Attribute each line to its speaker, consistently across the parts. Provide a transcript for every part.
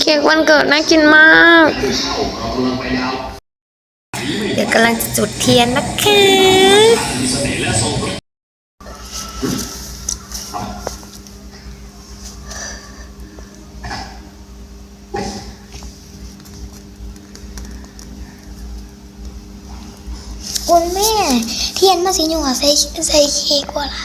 Speaker 1: เค้กวันเกิดน่ากินมาก เดี๋ยวกำลังจะจุดเทียนนะคะ
Speaker 2: คุณแม่ เทียนมาสิหนูใส่ใส่เค้กว่าล่ะ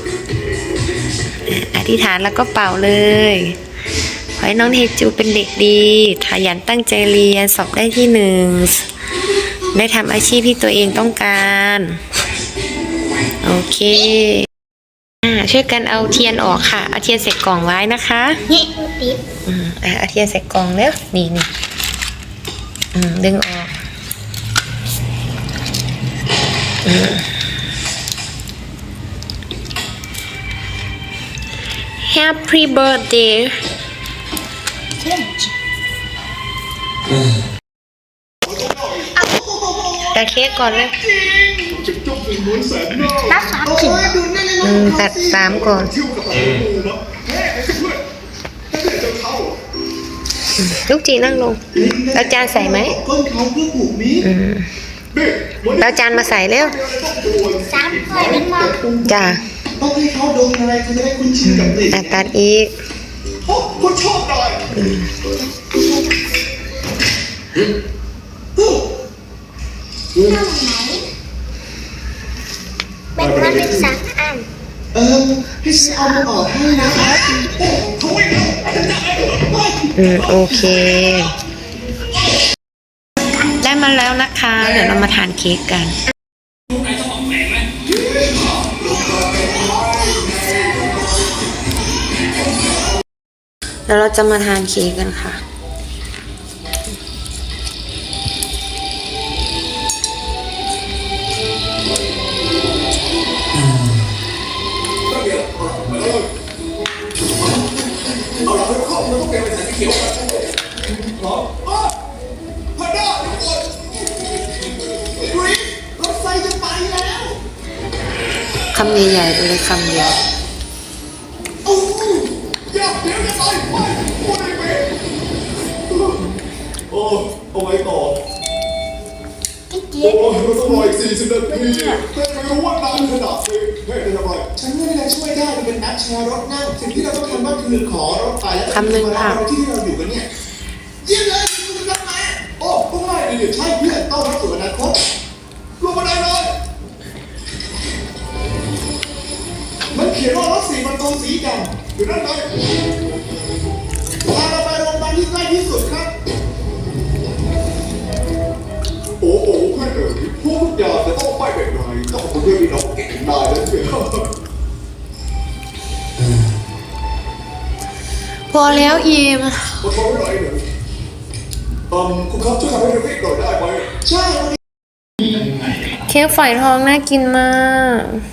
Speaker 1: ธิษฐานแล้วก็เป่าเลยขอให้น้องเทจูเป็นเด็กดีขยันตั้งใจเรียนสอบได้ที่หนึ่งได้ทำอาชีพที่ตัวเองต้องการ โอเคอช่วยกันเอาเทียนออกค่ะ เอาเทียนใส่กล่องไว้นะคะ
Speaker 2: นี่ติด
Speaker 1: อืมอะเอาเทียนใส่กล่องแล้วนี่นี่ดึงออก อืม Happy birthday
Speaker 2: เทียน
Speaker 1: ตัดเค้กก่อนเลย
Speaker 2: ตัดสามขีด
Speaker 1: อืมตัดสามก่อนอืมลูกจีนั่งลงแล้วจานใส่ไหม
Speaker 3: ก้นเขาเพื่อปลูกนี้
Speaker 1: อืมแล้วจานมาใส่เร็ว
Speaker 2: สามคอยเป็นมา
Speaker 1: จ้า
Speaker 3: ต้องให้เขาดมอะไรเขาจะได้คุ้นชินกับกลิ่น
Speaker 1: อะตัดอีก
Speaker 3: โอ้คุณชอบหน่อยโอ้
Speaker 2: แบ่งมาเป็นสามอัน
Speaker 3: เออให้ฉันเอามาออกให้นะครับโอ้เขาไม่เอาฉันจะเอาไป
Speaker 1: อืมโอเค ได้มาแล้วนะคะ เดี๋ยวเรามาทานเค้กกันแแล้วเราจะมาทานเค้กกันค่ะ
Speaker 3: พอำ
Speaker 1: ใหญ่ๆไปเลยคำเดียว
Speaker 3: โอ้อย่าเดียวจะไปไปไปไปโอ้เอาไว้ต่อ
Speaker 2: พี่เจี๊
Speaker 3: โอ้
Speaker 2: ยบ
Speaker 3: ยมันต้องรออีกสี่สิบนาทีแต่ไม่รู้ว่านานขนาดนี้เฮ้ยเป็นอะไร ฉันไม่ได้ช่วยได้มันเป็นแอปแชร์รถนั่งสิ่งที่เราต้องทำก็คือขอรถไปแล้ว
Speaker 1: คำหนึ่งค่ะ
Speaker 3: มารับเราที่เราอยู่กันเนี่ยเยี่ยมเลยคุณจะมาโอ้พวกนายเดี๋ยวใช่พื่ มันตรงสีดำอยู่นั่นเลยพาเราไปโรงพยาบาลที่ใกล้ที่สุดครับ โอ้โหเพื่อนเอ๋ยทุกอย่างจะต้องไปแบบไหนต้องคุณเพื่อนพี่น้องเก่งได้แล้วเชียว
Speaker 1: พอแล้วอีม
Speaker 3: มาทำอะไรเนี่ยอืมคุณครับช่วยทำให้เร็วๆหน่อยได้ไหมใช่วันนี้
Speaker 1: เค้กฝอยทองน่ากินมาก